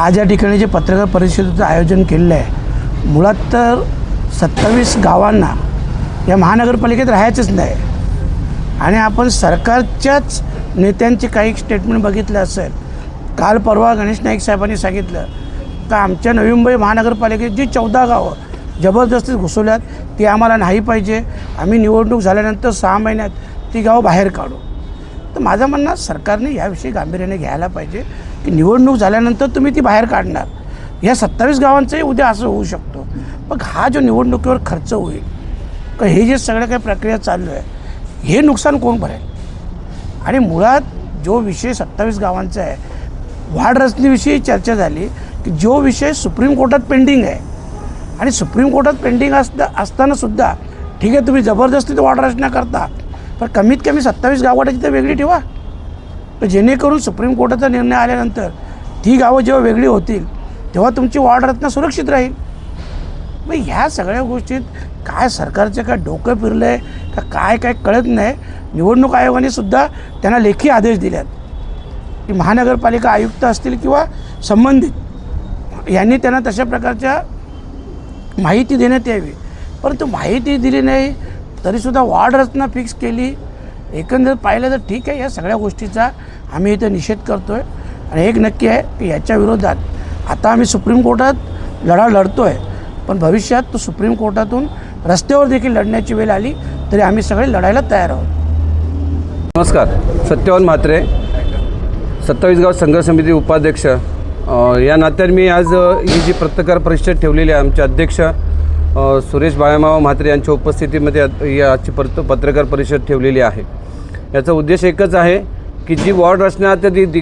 आज या ठिकाणी जे पत्रकार परिषदेचं आयोजन केलेलं आहे मुळात तर सत्तावीस गावांना या महानगरपालिकेत राहायचंच नाही. आणि आपण सरकारच्याच नेत्यांचे काही स्टेटमेंट बघितले असेल काल परवा गणेश नाईक साहेबांनी सांगितलं का आमच्या नवी मुंबई महानगरपालिकेत जी चौदा गावं जबरदस्तीत घुसवल्यात ती आम्हाला नाही पाहिजे. आम्ही निवडणूक झाल्यानंतर सहा महिन्यात ती गावं बाहेर काढू. तर माझं म्हणणं सरकारने याविषयी गांभीर्याने घ्यायला पाहिजे की निवडणूक झाल्यानंतर तुम्ही ती बाहेर काढणार. या सत्तावीस गावांचंही उद्या असं होऊ शकतो. मग हा जो निवडणुकीवर खर्च होईल का हे जे सगळं काही प्रक्रिया चालू आहे हे नुकसान कोण भरेल? आणि मुळात जो विषय सत्तावीस गावांचा आहे वाढ रचनेविषयी चर्चा झाली की जो विषय सुप्रीम कोर्टात पेंडिंग आहे आणि सुप्रीम कोर्टात पेंडिंग असता असतानासुद्धा ठीक आहे तुम्ही जबरदस्ती तो वाढ रचना करता पण कमीत कमी सत्तावीस गावाची तर वेगळी ठेवा. जेणेकरून सुप्रीम कोर्टाचा निर्णय आल्यानंतर ती गावं जेव्हा वेगळी होतील तेव्हा तुमची वाढ सुरक्षित राहील. मग ह्या सगळ्या गोष्टीत काय सरकारचं काय डोकं फिरलं आहे का काय काय कळत नाही निवडणूक आयोगाने सुद्धा त्यांना लेखी आदेश दिल्यात की महानगरपालिका आयुक्त असतील किंवा संबंधित यांनी त्यांना तशा प्रकारच्या माहिती देण्यात यावी. परंतु माहिती दिली नाही तरीसुद्धा वाढ रचना फिक्स केली. एकंदर पाहिलं तर ठीक आहे या सगळ्या गोष्टीचा आम्ही इथे निषेध करतो आहे आणि एक नक्की आहे की याच्या विरोधात आता आम्ही सुप्रीम कोर्टात लढा लढतो आहे पण भविष्यात तो सुप्रीम कोर्टातून रस्त्यावर देखील लढण्याची वेळ आली तरी आम्ही सगळे लढायला तयार आहोत. नमस्कार. सत्यवान म्हात्रे. सत्तावीस गाव संघर्ष समिती उपाध्यक्ष. या नात्याने मी आज ही जी पत्रकार परिषद ठेवलेली आहे आमचे अध्यक्ष सुरेश बाळामाव म्हात्रे यांच्या उपस्थितीमध्ये याची पत्र आजची परत पत्रकार परिषद ठेवलेली आहे. याचा उद्देश एकच आहे की जी वॉर्ड रचना आता ती डि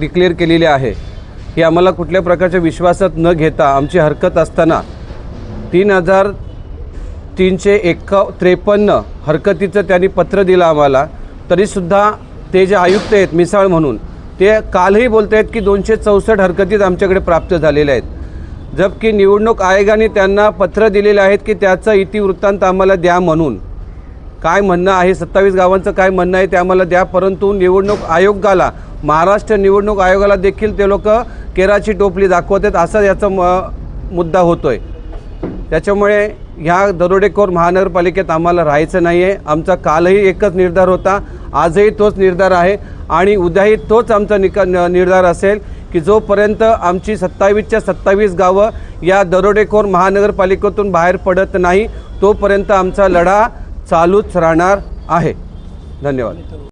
डिक्लेअर केलेली आहे ही आम्हाला कुठल्या प्रकारच्या विश्वासात न घेता आमची हरकत असताना तीन हजार तीनशे एक्का त्रेपन्न हरकतीचं त्यांनी पत्र दिलं आम्हाला तरीसुद्धा ते जे आयुक्त आहेत मिसाळ म्हणून ते कालही बोलत आहेत की दोनशे चौसष्ट हरकतीत आमच्याकडे प्राप्त झालेल्या आहेत. जबकी निवडणूक आयोगाने त्यांना पत्र दिलेले आहेत की त्याचा इतिवृत्तांत आम्हाला द्या म्हणून. काय म्हणणं आहे? सत्तावीस गावांचं काय म्हणणं आहे ते आम्हाला द्या परंतु निवडणूक आयोगाला महाराष्ट्र निवडणूक आयोगाला देखील ते लोक केराची टोपली दाखवत आहेत असा याचा म मुद्दा होतो आहे त्याच्यामुळे ह्या दरोडेखोर महानगरपालिकेत आम्हाला राहायचं नाही आहे आमचा कालही एकच निर्धार होता. आजही तोच निर्धार आहे आणि उद्याही तोच आमचा निका न- निर्धार असेल. की जोपर्यंत आमची सत्तावीसच्या सत्तावीस गावं या दरोडेखोर महानगरपालिकेतून बाहेर पडत नाही तोपर्यंत आमचा लढा चालूच राहणार आहे. धन्यवाद.